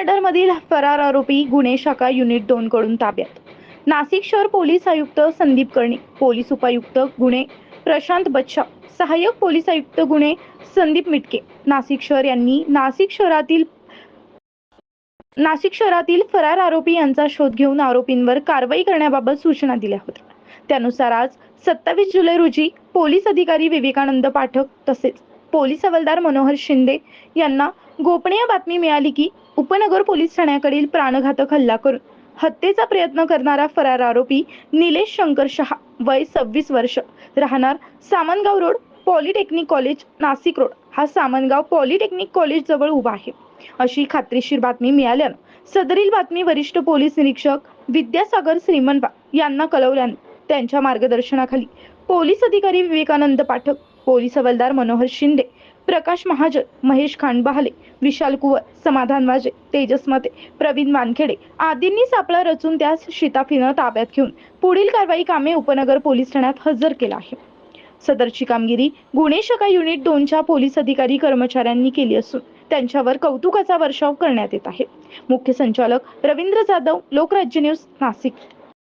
मर्डरमधील फरार आरोपी गुन्हे शाखा युनिट दोन कडून ताब्यात. नाशिक शहर पोलीस आयुक्त संदीप कर्णिक पोलीस उपायुक्त गुन्हे प्रशांत बच्छा सहाय्यक पोलीस आयुक्त गुन्हे संदीप मिटके. नाशिक शहर यांनी नाशिक शहरातील नाशिक शहरातील फरार आरोपी यांचा शोध घेऊन आरोपींवर कारवाई करण्याबाबत सूचना दिल्या होत्या. त्यानुसार आज सत्तावीस जुलै रोजी पोलीस अधिकारी विवेकानंद पाठक तसेच पोलीस हवालदार मनोहर शिंदे यांना गोपनीय बातमी मिळाली की उपनगर पोलीस ठाण्याकडील प्राणघातक हल्ला करून हत्येचा प्रयत्न करणारा फरार आरोपी निलेश शंकर शहा वय सव्वीस वर्ष राहणार Samangaon road polytechnic college Nashik road. हा सामनगाव पॉलिटेक्निक कॉलेज जवळ उभा आहे. अशी खात्रीशीर बातमी मिळाल्यानं सदरील बातमी वरिष्ठ पोलीस निरीक्षक विद्यासागर श्रीमंतबा यांना कळवल्यानं त्यांच्या मार्गदर्शनाखाली पोलीस अधिकारी विवेकानंद पाठक पोलीस हवालदार मनोहर शिंदे प्रकाश महाजन महेश खांडबहाले विशाल कुवर समाधान वाजे तेजस मते प्रवीण वानखेडे आदींनी सापळा रचून त्यास शिताफीनं ताब्यात घेऊन पुढील कारवाई कामे उपनगर पोलीस ठाण्यात हजर केला आहे. सदरची कामगिरी गुन्हे शाखा युनिट दोनच्या पोलीस अधिकारी कर्मचाऱ्यांनी केली असून त्यांच्यावर कौतुकाचा वर्षाव करण्यात येत आहे. मुख्य संचालक रवींद्र जाधव लोकराज्य न्यूज नाशिक.